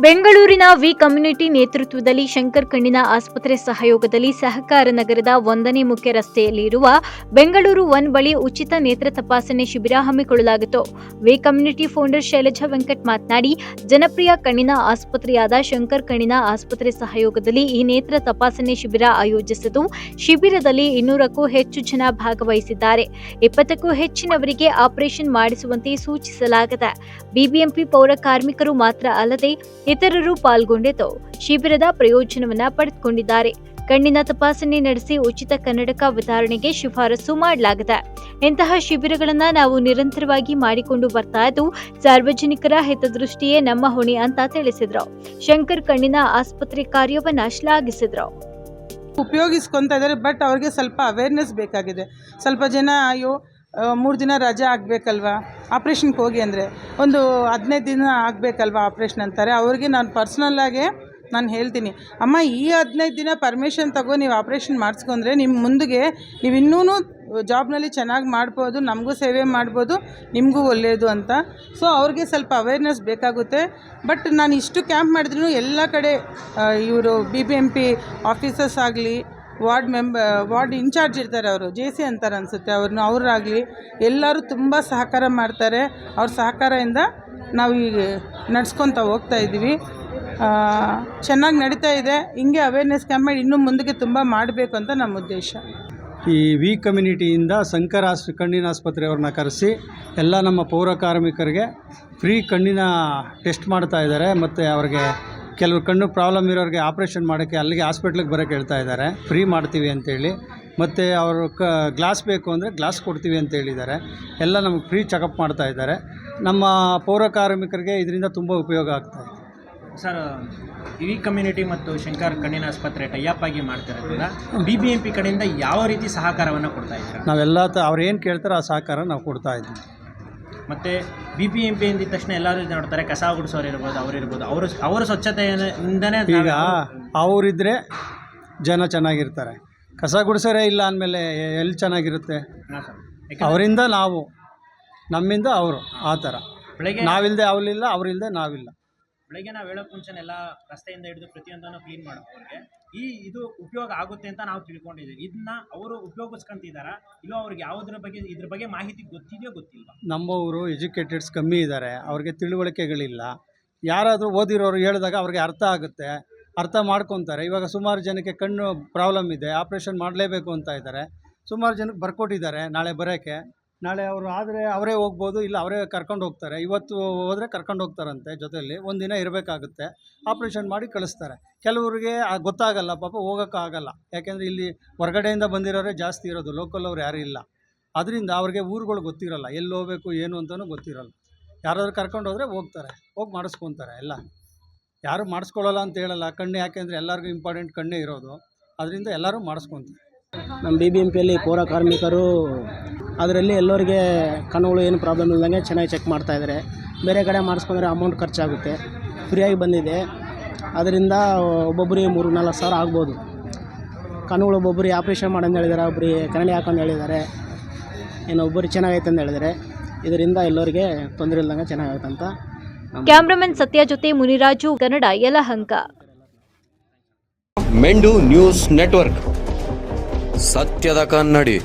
ಬೆಂಗಳೂರಿನ V community ನೇತೃತ್ವದಲ್ಲಿ ಶಂಕರ್ ಕಣ್ಣಿನ ಆಸ್ಪತ್ರೆ ಸಹಯೋಗದಲ್ಲಿ ಸಹಕಾರ ನಗರದ ಒಂದನೇ ಮುಖ್ಯ ರಸ್ತೆಯಲ್ಲಿರುವ ಬೆಂಗಳೂರು ಒನ್ ಬಳಿ ಉಚಿತ ನೇತ್ರ ತಪಾಸಣೆ ಶಿಬಿರ ಹಮ್ಮಿಕೊಳ್ಳಲಾಗಿತ್ತು. We Community founder Shailaja Venkat ಮಾತನಾಡಿ, ಜನಪ್ರಿಯ ಕಣ್ಣಿನ ಆಸ್ಪತ್ರೆಯಾದ ಶಂಕರ್ ಕಣ್ಣಿನ ಆಸ್ಪತ್ರೆ ಸಹಯೋಗದಲ್ಲಿ ಈ ನೇತ್ರ ತಪಾಸಣೆ ಶಿಬಿರ ಆಯೋಜಿಸಿದ್ದು, ಶಿಬಿರದಲ್ಲಿ ಇನ್ನೂರಕ್ಕೂ ಹೆಚ್ಚು ಜನ ಭಾಗವಹಿಸಿದ್ದಾರೆ. ಇಪ್ಪತ್ತಕ್ಕೂ ಹೆಚ್ಚಿನವರಿಗೆ ಆಪರೇಷನ್ ಮಾಡಿಸುವಂತೆ ಸೂಚಿಸಲಾಗಿದೆ. ಬಿಬಿಎಂಪಿ ಪೌರ ಕಾರ್ಮಿಕರು ಮಾತ್ರ ಅಲ್ಲದೆ ಇತರರು ಪಾಲ್ಗೊಂಡಿದ್ದು ಶಿಬಿರದ ಪ್ರಯೋಜನವನ್ನ ಪಡೆದುಕೊಂಡಿದ್ದಾರೆ. ಕಣ್ಣಿನ ತಪಾಸಣೆ ನಡೆಸಿ ಉಚಿತ ಕನ್ನಡಕ ವಿತರಣೆಗೆ ಶಿಫಾರಸು ಮಾಡಲಾಗಿದೆ. ಇಂತಹ ಶಿಬಿರಗಳನ್ನು ನಾವು ನಿರಂತರವಾಗಿ ಮಾಡಿಕೊಂಡು ಬರ್ತಾ ಇದ್ದು, ಸಾರ್ವಜನಿಕರ ಹಿತದೃಷ್ಟಿಯೇ ನಮ್ಮ ಹೊಣೆ ಅಂತ ತಿಳಿಸಿದ್ರು. ಶಂಕರ್ ಕಣ್ಣಿನ ಆಸ್ಪತ್ರೆ ಕಾರ್ಯವನ್ನ ಶ್ಲಾಘಿಸಿದ್ರು. ಉಪಯೋಗಿಸ್ಕೊತಾ ಇದ್ದಾರೆ ಬಟ್ ಅವ್ರಿಗೆ ಸ್ವಲ್ಪ ಅವೇರ್ನೆಸ್ ಬೇಕಾಗಿದೆ. ಸ್ವಲ್ಪ ಜನ, ಅಯ್ಯೋ ಮೂರು ದಿನ ರಜೆ ಆಗಬೇಕಲ್ವ? ಆಪ್ರೇಷನ್ಗೆ ಹೋಗಿ ಅಂದರೆ. ಒಂದು ಹದಿನೈದು ದಿನ ಆಗಬೇಕಲ್ವ ಆಪ್ರೇಷನ್ ಅಂತಾರೆ. ಅವ್ರಿಗೆ ನಾನು ಪರ್ಸ್ನಲ್ಲಾಗೆ ನಾನು ಹೇಳ್ತೀನಿ. ಅಮ್ಮ, ಈ ಹದಿನೈದು ದಿನ ಪರ್ಮಿಷನ್ ತಗೋ, ನೀವು ಆಪ್ರೇಷನ್ ಮಾಡಿಸ್ಕೊಂಡ್ರೆ ನಿಮ್ಮ ಮುಂದೆಗೆ ನೀವು ಇನ್ನೂ ಜಾಬ್ನಲ್ಲಿ ಚೆನ್ನಾಗಿ ಮಾಡ್ಬೋದು, ನಮಗೂ ಸೇವೆ ಮಾಡ್ಬೋದು, ನಿಮಗೂ ಒಳ್ಳೆಯದು ಅಂತ. ಸೊ ಅವ್ರಿಗೆ ಸ್ವಲ್ಪ ಅವೇರ್ನೆಸ್ ಬೇಕಾಗುತ್ತೆ. ಬಟ್ ನಾನು ಇಷ್ಟು ಕ್ಯಾಂಪ್ ಮಾಡಿದ್ರೂ ಎಲ್ಲ ಕಡೆ ಇವರು B B M P officers ಆಗಲಿ ward member, ward in charge ಇರ್ತಾರೆ ಅವರು, ಜೆ ಸಿ ಅಂತಾರೆ ಅನಿಸುತ್ತೆ. ಅವ್ರನ್ನ ಅವರಾಗಲಿ ಎಲ್ಲರೂ ತುಂಬ ಸಹಕಾರ ಮಾಡ್ತಾರೆ. ಅವ್ರ ಸಹಕಾರದಿಂದ ನಾವು ಈಗ ನಡ್ಸ್ಕೊತ ಹೋಗ್ತಾ ಇದ್ದೀವಿ. ಚೆನ್ನಾಗಿ ನಡೀತಾ ಇದೆ. ಹಿಂಗೆ ಅವೇರ್ನೆಸ್ ಕ್ಯಾಂಪೇನ್ ಇನ್ನೂ ಮುಂದಕ್ಕೆ ತುಂಬ ಮಾಡಬೇಕು ಅಂತ ನಮ್ಮ ಉದ್ದೇಶ. ಈ ವಿ ಕಮ್ಯುನಿಟಿಯಿಂದ ಶಂಕರ್ ಆಸ್, ಕಣ್ಣಿನ ಆಸ್ಪತ್ರೆಯವ್ರನ್ನ ಕರೆಸಿ ಎಲ್ಲ ನಮ್ಮ ಪೌರ ಕಾರ್ಮಿಕರಿಗೆ ಫ್ರೀ ಕಣ್ಣಿನ ಟೆಸ್ಟ್ ಮಾಡ್ತಾ ಇದ್ದಾರೆ. ಮತ್ತು ಅವ್ರಿಗೆ ಕೆಲವು ಕಣ್ಣು ಪ್ರಾಬ್ಲಮ್ ಇರೋರಿಗೆ ಆಪ್ರೇಷನ್ ಮಾಡೋಕ್ಕೆ ಅಲ್ಲಿಗೆ ಹಾಸ್ಪಿಟ್ಲಿಗೆ ಬರೋಕ್ಕೆ ಹೇಳ್ತಾ ಇದ್ದಾರೆ. ಫ್ರೀ ಮಾಡ್ತೀವಿ ಅಂತೇಳಿ. ಮತ್ತು ಅವರು ಕ ಗ್ಲಾಸ್ ಬೇಕು ಅಂದರೆ ಗ್ಲಾಸ್ ಕೊಡ್ತೀವಿ ಅಂತ ಹೇಳಿದ್ದಾರೆ. ಎಲ್ಲ ನಮಗೆ ಫ್ರೀ ಚೆಕಪ್ ಮಾಡ್ತಾ ಇದ್ದಾರೆ. ನಮ್ಮ ಪೌರ ಕಾರ್ಮಿಕರಿಗೆ ಇದರಿಂದ ತುಂಬ ಉಪಯೋಗ ಆಗ್ತಾ ಇದೆ. ಸರ್ ಇವಿ ಕಮ್ಯುನಿಟಿ ಮತ್ತು ಶಂಕರ್ ಕಣ್ಣಿನ ಆಸ್ಪತ್ರೆ ಟೈಅಪ್ ಆಗಿ ಮಾಡ್ತಿರೋದ್ರಿಂದ ಬಿ ಬಿ ಎಂ ಪಿ ಕಡೆಯಿಂದ ಯಾವ ರೀತಿ ಸಹಕಾರವನ್ನು ಕೊಡ್ತಾ ಇದ್ದಾರೆ? ನಾವೆಲ್ಲ ತ ಅವ್ರು ಏನು ಕೇಳ್ತಾರೋ ಆ ಸಹಕಾರ ನಾವು ಕೊಡ್ತಾ ಇದ್ದೀವಿ. ಮತ್ತು ಬಿ ಪಿ ಎಂ ಪಿ ಅಂದಿದ ತಕ್ಷಣ ಎಲ್ಲರೂ ಇದು ನೋಡ್ತಾರೆ ಕಸ ಗುಡಿಸೋರು ಇರ್ಬೋದು ಅವ್ರು ಇರ್ಬೋದು. ಅವರು ಅವರ ಸ್ವಚ್ಛತೆಯಿಂದನೇ ಈಗ ಅವರಿದ್ದರೆ ಜನ ಚೆನ್ನಾಗಿರ್ತಾರೆ. ಕಸ ಗುಡಿಸೋರೇ ಇಲ್ಲ ಅಂದಮೇಲೆ ಎಲ್ಲಿ ಚೆನ್ನಾಗಿರುತ್ತೆ? ಹಾಂ ಸರ್. ಅವರಿಂದ ನಾವು ನಮ್ಮಿಂದ ಅವರು ಆ ಥರ. ಬೆಳಗ್ಗೆ ನಾವಿಲ್ಲದೆ ಅವಲಿಲ್ಲ ಅವರಿಲ್ಲದೆ ನಾವಿಲ್ಲ. ಬೆಳಗ್ಗೆ ನಾವು ಹೇಳೋಕೆ ಮುಂಚೆ ಎಲ್ಲ ರಸ್ತೆಯಿಂದ ಹಿಡಿದು ಪ್ರತಿಯೊಂದನ್ನು ಕ್ಲೀನ್ ಮಾಡೋರಿಗೆ ಈ ಇದು ಉಪಯೋಗ ಆಗುತ್ತೆ ಅಂತ ನಾವು ತಿಳ್ಕೊಂಡಿದ್ದೀವಿ. ಇದನ್ನ ಅವರು ಉಪಯೋಗಿಸ್ಕೊಂತಿದ್ದಾರಾ ಇಲ್ಲೋ ಅವ್ರಿಗೆ ಯಾವುದ್ರ ಬಗ್ಗೆ, ಇದ್ರ ಬಗ್ಗೆ ಮಾಹಿತಿ ಗೊತ್ತಿದೆಯೋ ಗೊತ್ತಿಲ್ಲ ನಮ್ಮವರು ಎಜುಕೇಟೆಡ್ಸ್ ಕಮ್ಮಿ ಇದ್ದಾರೆ ಅವ್ರಿಗೆ ತಿಳುವಳಿಕೆಗಳಿಲ್ಲ. ಯಾರಾದರೂ ಓದಿರೋರು ಹೇಳಿದಾಗ ಅವ್ರಿಗೆ ಅರ್ಥ ಆಗುತ್ತೆ. ಅರ್ಥ ಮಾಡ್ಕೊತಾರೆ. ಇವಾಗ ಸುಮಾರು ಜನಕ್ಕೆ ಕಣ್ಣು ಪ್ರಾಬ್ಲಮ್ ಇದೆ. ಆಪ್ರೇಷನ್ ಮಾಡಲೇಬೇಕು ಅಂತ ಇದ್ದಾರೆ ಸುಮಾರು ಜನಕ್ಕೆ ಬರ್ಕೊಟ್ಟಿದ್ದಾರೆ ನಾಳೆ ಬರೋಕ್ಕೆ. ನಾಳೆ ಅವರು ಆದರೆ ಅವರೇ ಹೋಗ್ಬೋದು, ಇಲ್ಲ ಅವರೇ ಕರ್ಕೊಂಡು ಹೋಗ್ತಾರೆ. ಇವತ್ತು ಹೋದರೆ ಕರ್ಕೊಂಡು ಹೋಗ್ತಾರಂತೆ ಜೊತೆಯಲ್ಲಿ ಒಂದಿನ ಇರಬೇಕಾಗುತ್ತೆ. ಆಪ್ರೇಷನ್ ಮಾಡಿ ಕಳಿಸ್ತಾರೆ. ಕೆಲವರಿಗೆ ಗೊತ್ತಾಗಲ್ಲ, ಪಾಪ ಹೋಗೋಕ್ಕಾಗಲ್ಲ. ಯಾಕೆಂದರೆ ಇಲ್ಲಿ ಹೊರಗಡೆಯಿಂದ ಬಂದಿರೋರೇ ಜಾಸ್ತಿ ಇರೋದು ಲೋಕಲ್ ಅವ್ರು ಯಾರೂ ಇಲ್ಲ. ಅದರಿಂದ ಅವ್ರಿಗೆ ಊರುಗಳು ಗೊತ್ತಿರಲ್ಲ, ಎಲ್ಲಿ ಹೋಗಬೇಕು, ಏನು ಅಂತಲೂ ಗೊತ್ತಿರಲ್ಲ. ಯಾರಾದರೂ ಕರ್ಕೊಂಡು ಹೋದರೆ ಹೋಗ್ತಾರೆ, ಹೋಗಿ ಮಾಡಿಸ್ಕೊತಾರೆ ಎಲ್ಲ. ಯಾರು ಮಾಡಿಸ್ಕೊಳ್ಳಲ್ಲ ಅಂತ ಹೇಳಲ್ಲ, ಕಣ್ಣು ಯಾಕೆಂದರೆ ಎಲ್ಲರಿಗೂ ಇಂಪಾರ್ಟೆಂಟ್ ಕಣ್ಣೇ ಇರೋದು. ಅದರಿಂದ ಎಲ್ಲರೂ ಮಾಡಿಸ್ಕೊತಾರೆ. ನಮ್ಮ ಬಿ ಬಿ ಎಂ ಪಿಯಲ್ಲಿ ಪೌರ ಕಾರ್ಮಿಕರು ಅದರಲ್ಲಿ ಎಲ್ಲರಿಗೆ ಕಣ್ಣುಗಳು ಏನು ಪ್ರಾಬ್ಲಮ್ ಇಲ್ಲದಂಗೆ ಚೆನ್ನಾಗಿ ಚೆಕ್ ಮಾಡ್ತಾಯಿದ್ದಾರೆ ಬೇರೆ ಕಡೆ ಮಾಡಿಸ್ಕೊಂಡ್ರೆ ಅಮೌಂಟ್ ಖರ್ಚಾಗುತ್ತೆ. ಫ್ರೀಯಾಗಿ ಬಂದಿದೆ. ಅದರಿಂದ ಒಬ್ಬೊಬ್ಬರಿಗೆ ಮೂರು ನಾಲ್ಕು ಸಾವಿರ ಆಗ್ಬೋದು. ಕಣ್ಣುಗಳು ಒಬ್ಬೊಬ್ಬರಿಗೆ ಆಪ್ರೇಷನ್ ಮಾಡಂತ ಹೇಳಿದ್ದಾರೆ ಒಬ್ಬರಿಗೆ ಕನ್ನಡಿ ಹಾಕೊಂಡು ಹೇಳಿದ್ದಾರೆ ಇನ್ನು ಒಬ್ಬರಿಗೆ ಚೆನ್ನಾಗೈತೆ ಅಂತ ಹೇಳಿದ್ದಾರೆ ಇದರಿಂದ ಎಲ್ಲರಿಗೆ ತೊಂದರೆ ಇಲ್ದಂಗೆ ಚೆನ್ನಾಗೈತೆ ಅಂತ ಕ್ಯಾಮ್ರಾಮನ್ ಸತ್ಯ ಜೊತೆ ಮುನಿರಾಜು ಕನ್ನಡ ಯಲಹಂಕ. ಮೆಂಡು ನ್ಯೂಸ್ ನೆಟ್ವರ್ಕ್. ಸತ್ಯದ ಕನ್ನಡಿ.